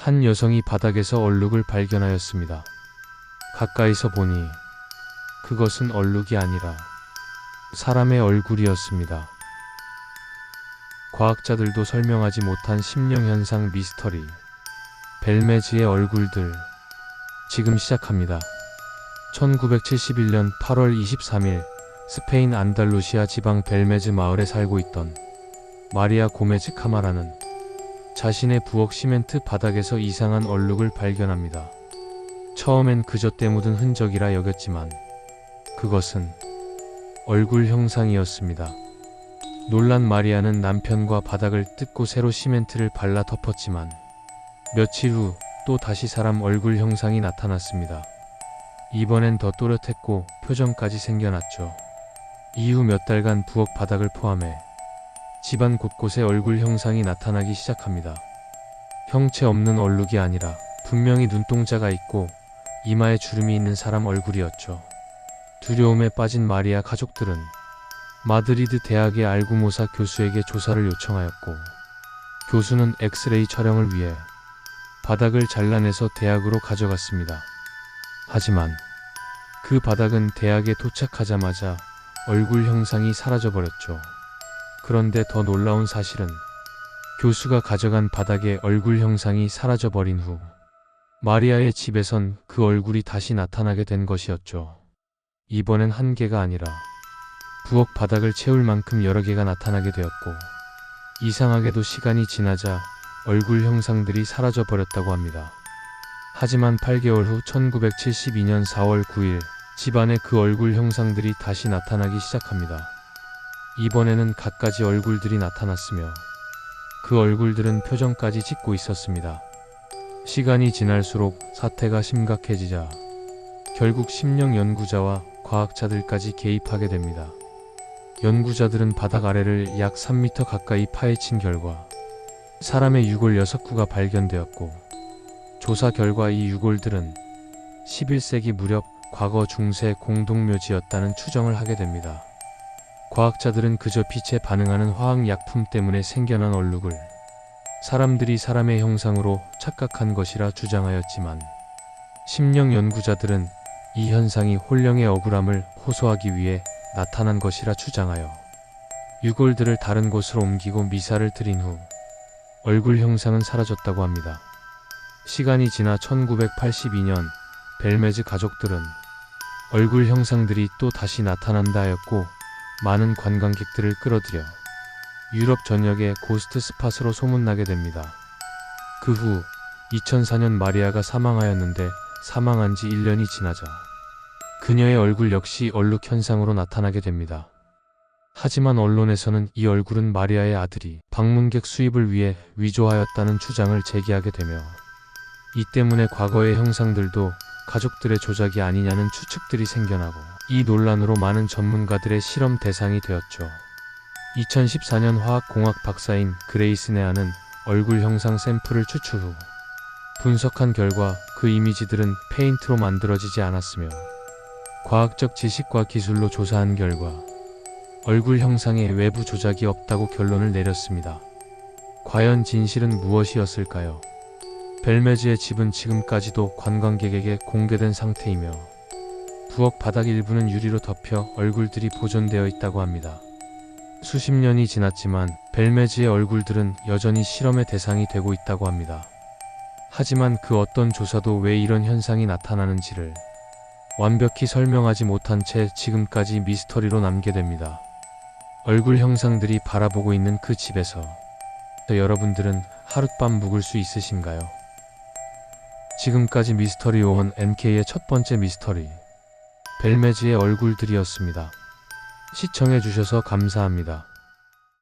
한 여성이 바닥에서 얼룩을 발견하였습니다. 가까이서 보니 그것은 얼룩이 아니라 사람의 얼굴이었습니다. 과학자들도 설명하지 못한 심령현상 미스터리. 벨메즈의 얼굴들. 지금 시작합니다. 1971년 8월 23일 스페인 안달루시아 지방 벨메즈 마을에 살고 있던 마리아 고메즈 카마라는 자신의 부엌 시멘트 바닥에서 이상한 얼룩을 발견합니다. 처음엔 그저 때 묻은 흔적이라 여겼지만 그것은 얼굴 형상이었습니다. 놀란 마리아는 남편과 바닥을 뜯고 새로 시멘트를 발라 덮었지만 며칠 후 또 다시 사람 얼굴 형상이 나타났습니다. 이번엔 더 또렷했고 표정까지 생겨났죠. 이후 몇 달간 부엌 바닥을 포함해 집안 곳곳에 얼굴 형상이 나타나기 시작합니다. 형체 없는 얼룩이 아니라 분명히 눈동자가 있고 이마에 주름이 있는 사람 얼굴이었죠. 두려움에 빠진 마리아 가족들은 마드리드 대학의 알구모사 교수에게 조사를 요청하였고 교수는 엑스레이 촬영을 위해 바닥을 잘라내서 대학으로 가져갔습니다. 하지만 그 바닥은 대학에 도착하자마자 얼굴 형상이 사라져버렸죠. 그런데 더 놀라운 사실은 교수가 가져간 바닥의 얼굴 형상이 사라져버린 후 마리아의 집에선 그 얼굴이 다시 나타나게 된 것이었죠. 이번엔 한 개가 아니라 부엌 바닥을 채울 만큼 여러 개가 나타나게 되었고 이상하게도 시간이 지나자 얼굴 형상들이 사라져 버렸다고 합니다. 하지만 8개월 후 1972년 4월 9일 집안에 그 얼굴 형상들이 다시 나타나기 시작합니다. 이번에는 갖가지 얼굴들이 나타났으며 그 얼굴들은 표정까지 짓고 있었습니다. 시간이 지날수록 사태가 심각해지자 결국 심령 연구자와 과학자들까지 개입하게 됩니다. 연구자들은 바닥 아래를 약 3m 가까이 파헤친 결과 사람의 유골 6구가 발견되었고 조사 결과 이 유골들은 11세기 무렵 과거 중세 공동묘지였다는 추정을 하게 됩니다. 과학자들은 그저 빛에 반응하는 화학약품 때문에 생겨난 얼룩을 사람들이 사람의 형상으로 착각한 것이라 주장하였지만 심령 연구자들은 이 현상이 혼령의 억울함을 호소하기 위해 나타난 것이라 주장하여 유골들을 다른 곳으로 옮기고 미사를 드린 후 얼굴 형상은 사라졌다고 합니다. 시간이 지나 1982년 벨메즈 가족들은 얼굴 형상들이 또 다시 나타난다 하였고 많은 관광객들을 끌어들여 유럽 전역의 고스트 스팟으로 소문나게 됩니다. 그 후 2004년 마리아가 사망하였는데 사망한 지 1년이 지나자 그녀의 얼굴 역시 얼룩 현상으로 나타나게 됩니다. 하지만 언론에서는 이 얼굴은 마리아의 아들이 방문객 수입을 위해 위조하였다는 주장을 제기하게 되며 이 때문에 과거의 형상들도 가족들의 조작이 아니냐는 추측들이 생겨나고 이 논란으로 많은 전문가들의 실험 대상이 되었죠. 2014년 화학공학 박사인 그레이스 네아는 얼굴 형상 샘플을 추출 후 분석한 결과 그 이미지들은 페인트로 만들어지지 않았으며 과학적 지식과 기술로 조사한 결과 얼굴 형상에 외부 조작이 없다고 결론을 내렸습니다. 과연 진실은 무엇이었을까요? 벨메즈의 집은 지금까지도 관광객에게 공개된 상태이며 부엌 바닥 일부는 유리로 덮여 얼굴들이 보존되어 있다고 합니다. 수십 년이 지났지만 벨메즈의 얼굴들은 여전히 실험의 대상이 되고 있다고 합니다. 하지만 그 어떤 조사도 왜 이런 현상이 나타나는지를 완벽히 설명하지 못한 채 지금까지 미스터리로 남게 됩니다. 얼굴 형상들이 바라보고 있는 그 집에서 여러분들은 하룻밤 묵을 수 있으신가요? 지금까지 미스터리 요원 NK의 첫 번째 미스터리 벨메즈의 얼굴들이었습니다. 시청해주셔서 감사합니다.